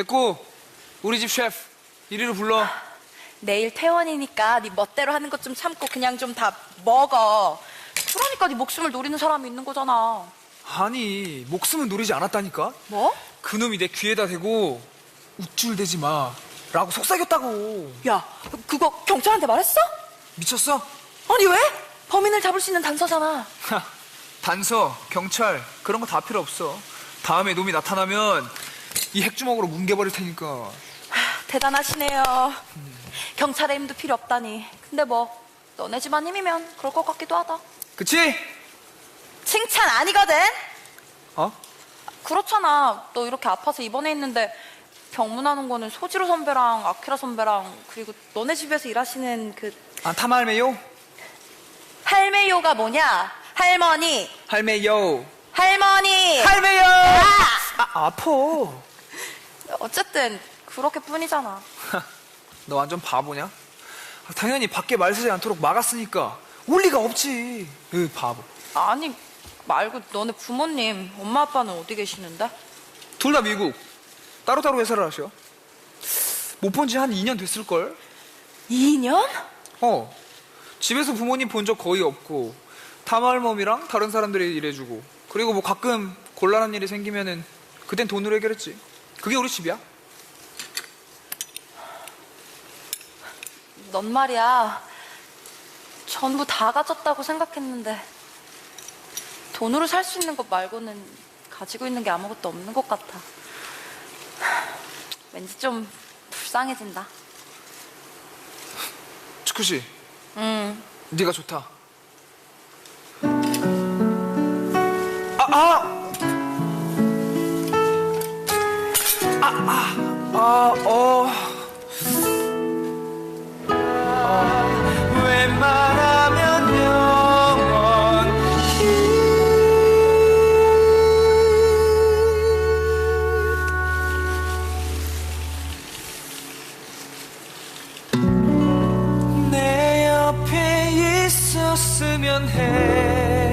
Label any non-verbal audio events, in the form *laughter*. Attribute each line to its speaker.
Speaker 1: 됐고 우리 집 셰프 이리로 불러
Speaker 2: 내일 퇴원이니까 네 멋대로 하는 것 좀 참고 그냥 좀 다 먹어. 그러니까 네 목숨을 노리는 사람이 있는 거잖아.
Speaker 1: 아니 목숨은 노리지 않았다니까
Speaker 2: 뭐?
Speaker 1: 그놈이 내 귀에다 대고 우쭐대지 마 라고 속삭였다고
Speaker 2: 야, 그거 경찰한테 말했어?
Speaker 1: 미쳤어?
Speaker 2: 아니 왜? 범인을 잡을 수 있는 단서잖아.
Speaker 1: 하, 단서 경찰 그런 거 다 필요 없어 다음에 놈이 나타나면 이 핵주먹으로 뭉개버릴 테니까
Speaker 2: 하, 대단하시네요. 경찰의 힘도 필요 없다니. 근데 뭐 너네 집안 힘이면 그럴 것 같기도 하다.
Speaker 1: 그치?
Speaker 2: 칭찬 아니거든.
Speaker 1: 어?
Speaker 2: 그렇잖아. 너 이렇게 아파서 입원해 있는데 병문하는 거는 소지로 선배랑 아키라 선배랑 그리고 너네 집에서 일하시는 그
Speaker 1: 아 타말메요?
Speaker 2: 할매요가 뭐냐? 할머니,
Speaker 1: 할메요
Speaker 2: 할머니.
Speaker 1: 할메요
Speaker 2: 아!
Speaker 1: 아 아파
Speaker 2: 어쨌든 그렇게 뿐이잖아. *laughs*
Speaker 1: 너 완전 바보냐? 아, 당연히 밖에 말 쓰지 않도록 막았으니까 올 리가 없지 으 바보
Speaker 2: 아니 말고 너네 부모님, 엄마 아빠는 어디 계시는데?
Speaker 1: 둘 다 미국 따로따로 회사를 하셔 못 본 지 한 2년 됐을걸?
Speaker 2: 2년?
Speaker 1: 어 집에서 부모님 본 적 거의 없고 타말mom이랑 다른 사람들이 일해주고 그리고 뭐 가끔 곤란한 일이 생기면은 그땐 돈으로 해결했지 그게 우리 집이야
Speaker 2: 넌 말이야 전부 다 가졌다고 생각했는데 돈으로 살 수 있는 것 말고는 가지고 있는 게 아무것도 없는 것 같아. 왠지 좀 불쌍해진다.
Speaker 1: 축구 씨
Speaker 2: 응.
Speaker 1: 네가 좋다 아, 아, 어. 아, 웬만하면 영원히 내 옆에 있었으면 해.